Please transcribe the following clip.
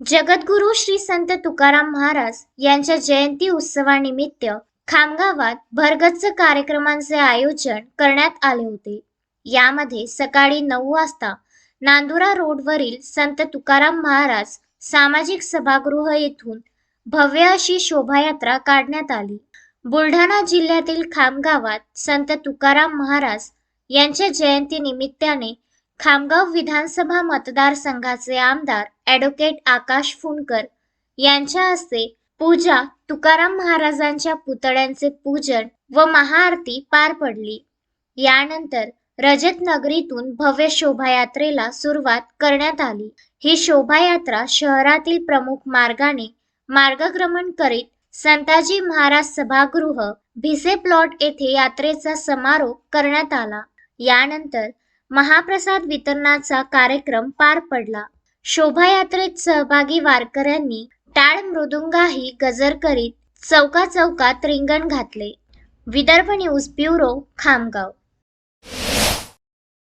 जगद्गुरू श्री संत तुकाराम महाराज यांच्या जयंती उत्सवानिमित्त खामगावात भरगच्च कार्यक्रमांचे आयोजन करण्यात आले होते. यामध्ये सकाळी नऊ वाजता नांदुरा रोडवरील संत तुकाराम महाराज सामाजिक सभागृह येथून भव्य अशी शोभायात्रा काढण्यात आली. बुलढाणा जिल्ह्यातील खामगावात संत तुकाराम महाराज यांच्या जयंती निमित्ताने खामगाव विधानसभा मतदारसंघाचे आमदार ॲडव्होकेट आकाश फुंडकर यांच्या हस्ते पूजा तुकाराम महाराजांच्या पुतळ्यांचे पूजन व महाआरती पार पडली. यानंतर रजत नगरीतून भव्य शोभायात्रेला सुरुवात करण्यात आली. ही शोभायात्रा शहरातील प्रमुख मार्गाने मार्गक्रमण करीत संताजी महाराज सभागृह भिसे प्लॉट येथे यात्रेचा समारोप करण्यात आला. यानंतर महाप्रसाद वितरणाचा कार्यक्रम पार पडला. शोभायात्रेत सहभागी वारकऱ्यांनी टाळ मृदुंगाही गजर करीत चौका चौकात रिंगण घातले. Vidarbha news bureau Khamgaon.